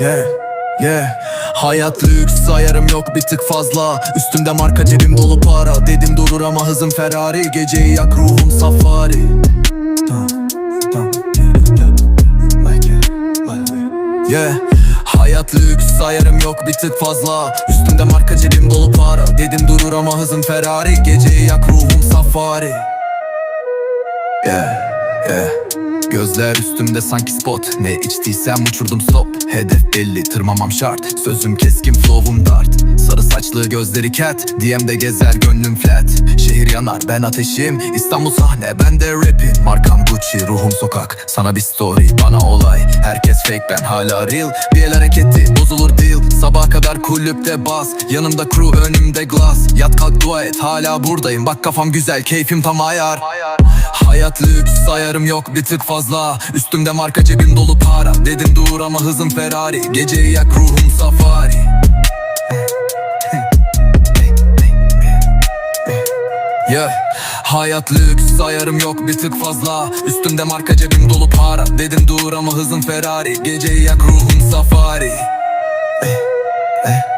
Yeah, yeah. Hayat lüks sayarım yok bir tık fazla. Üstümde marka cebim dolu para. Dedim durur ama hızım Ferrari. Geceyi yak ruhum safari. Yeah. Hayat lüks sayarım yok bir tık fazla. Üstümde marka cebim dolu para. Dedim durur ama hızım Ferrari. Geceyi yak ruhum safari. Yeah, yeah Gözler üstümde sanki spot. Ne içtiysem uçurdum stop. Hedef belli tırmamam şart. Sözüm keskin flow'um dart. Sarı saçlı gözleri cat DM'de gezer gönlüm flat. Şehir yanar ben ateşim. İstanbul sahne ben de rapim. Markam Gucci ruhum sokak. Sana bir story bana olay. Herkes fake ben hala real. Bir el hareketi bozulur deal. Sabaha kadar kulüpte bas. Yanımda crew önümde glass. Yat kalk dua et hala buradayım. Bak kafam güzel keyfim tam ayar Hayat lüks sayarım yok bir tık fazla. Üstümde marka cebim dolu para. Dedim dur ama hızım Ferrari. Geceyi yak ruhum safari. Yeah. Hayat lüks sayarım yok bir tık fazla. Üstümde marka cebim dolu para. Dedim dur ama hızım Ferrari. Geceyi yak ruhum safari. Ee,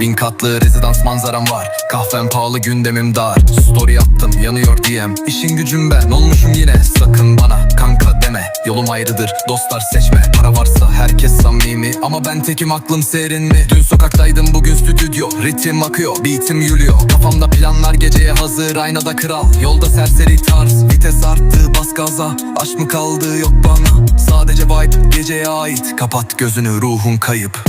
Bin katlı rezidans manzaram var. Kahvem pahalı gündemim dar. Story attım yanıyor DM İşin gücüm ben olmuşum yine. Sakın bana kanka deme Yolum ayrıdır. Dostlar seçme Para varsa herkes samimi. Ama ben tekim aklım serin mi? Dün sokaktaydım bugün stüdyo. Ritim akıyor beatim yürüyor. Kafamda planlar geceye hazır Aynada kral. Yolda serseri tarz Vites arttı bas gaza. Aşk mı kaldı yok bana. Sadece vibe geceye ait. Kapat gözünü ruhun kayıp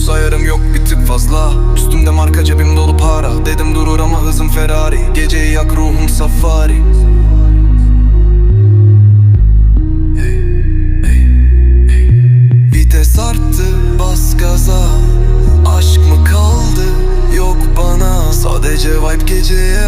sayarım yok bir tık fazla. Üstümde marka cebim dolu para. Dedim durur ama hızım Ferrari. Geceyi yak ruhum safari. Vites arttı bas gaza. Aşk mı kaldı? Yok bana. Sadece vibe geceye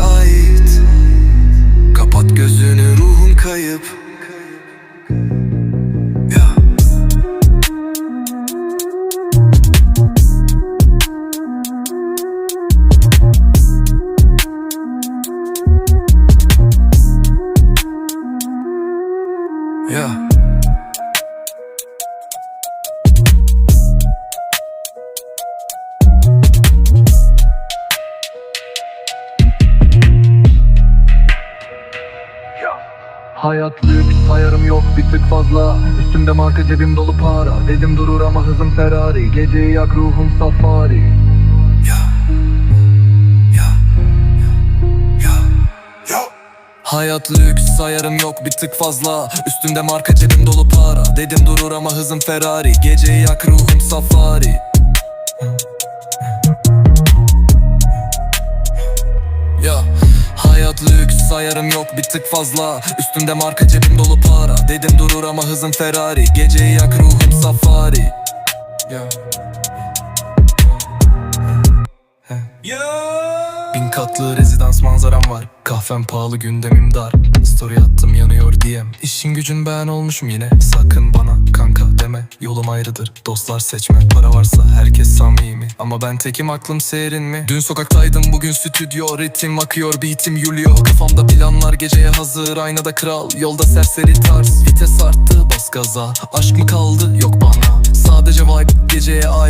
Yeah. Hayat lüks sayarım yok bir tık fazla. Üstümde marka cebim dolu para. Dedim durur ama hızım Ferrari. Geceyi yak ruhum safari. Ya Hayat lüks sayarım yok bir tık fazla. Üstümde marka cebim dolu para. Dedim durur ama hızım Ferrari. Geceyi yak ruhum safari. Ya Hayat lüks sayarım yok bir tık fazla. Üstümde marka cebim dolu para. Dedim durur ama hızım Ferrari. Geceyi yak ruhum safari. Ya Bin katlı rezidans manzaram var. Kahvem pahalı gündemim dar. Story attım yanıyor diyem. İşin gücün ben olmuşum yine. Sakın bana kanka deme Yolum ayrıdır. Dostlar seçme Para varsa herkes samimi. Ama ben tekim aklım serin mi? Dün sokaktaydım bugün stüdyo Ritim akıyor beatim yürüyor. Kafamda planlar geceye hazır Aynada kral. Yolda serseri tarz Vites arttı bas gaza. Aşk mı kaldı? Yok bana. Sadece vibe geceye ait